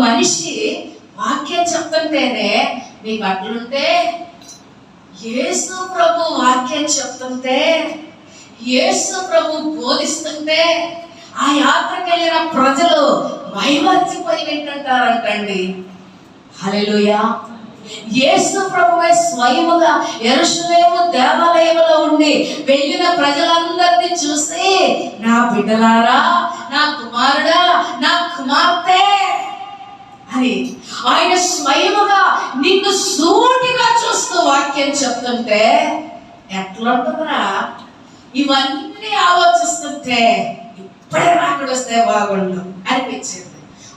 మనిషి వాక్యం చెప్తుంటేనే మీకు అట్లుంటే యేసు ప్రభు వాక్యం చెప్తుంటే యేసు ప్రభు బోధిస్తుంటే ఆ యాత్రకు వెళ్ళిన ప్రజలు మైమర్చిపోయి వింటుంటారంటండి. హలెలుయా యేసు ప్రభువే స్వయముగా ఎరుషులేము దేవాలయంలో ఉండి వెళ్ళిన ప్రజలందరినీ చూసి నా బిడ్డలారా నా కుమార్ నా కుమార్తె అని ఆయన స్వయముగా నిన్ను సూటిగా చూస్తూ వాక్యం చెప్తుంటే ఎట్లుంటుందిరా ఇవన్నీ ఆలోచిస్తుంటే ఇప్పుడే రాకడ వస్తే బాగుండు అనిపించింది.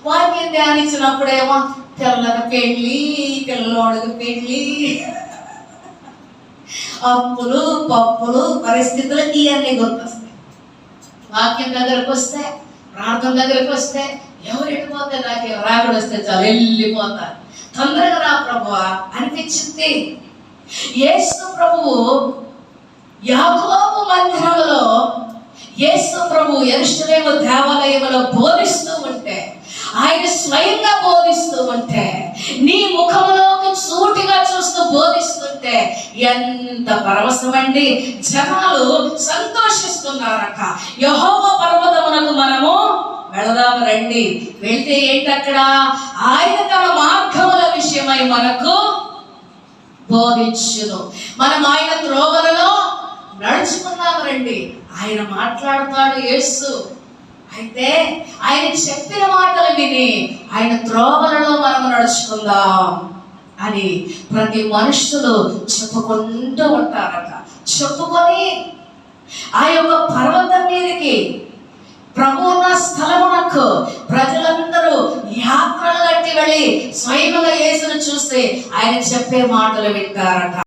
వాక్యం ధ్యానించినప్పుడేమో పిల్లలకు పెళ్ళి పిల్లోడికి పెళ్ళి అప్పులు పప్పులు పరిస్థితులు ఇవన్నీ గుర్తొస్తాయి. వాక్యం దగ్గరకు వస్తే ప్రార్థన దగ్గరకు వస్తే ఎవరు ఎటుపోతే నాకు రాకుడు వస్తే చాలు వెళ్ళిపోతారు. తొందరగా రా ప్రభు అనిపించింది. యేసు ప్రభువు యాకోబు మందిరంలో యేసు ప్రభు ఎరుషలేము దేవాలయంలో బోధిస్తూ ఉంటే ఆయన స్వయంగా బోధిస్తూ ఉంటే నీ ముఖంలోకి సూటిగా చూస్తూ బోధిస్తుంటే ఎంత పరవశమండి. జనాలు సంతోషిస్తున్నారట యహోవ పర్వతమునకు మనము వెళదాము రండి. వెళ్తే ఏంటక్కడ? ఆయన తన మార్గముల విషయమై మనకు బోధించును. మనం ఆయన త్రోవలలో నడుచుకున్నాము రండి. ఆయన మాట్లాడతాడు యేసు. అయితే ఆయన చెప్పిన మాటలు విని ఆయన త్రోవలలో మనం నడుచుకుందాం అని ప్రతి మనుషులు చెప్పుకుంటూ ఉంటారట. చెప్పుకొని ఆ యొక్క పర్వతం మీదకి ప్రభువున్న యాత్రలు స్వయముగా యేసును చూస్తే ఆయన చెప్పే మాటలు వింటారట.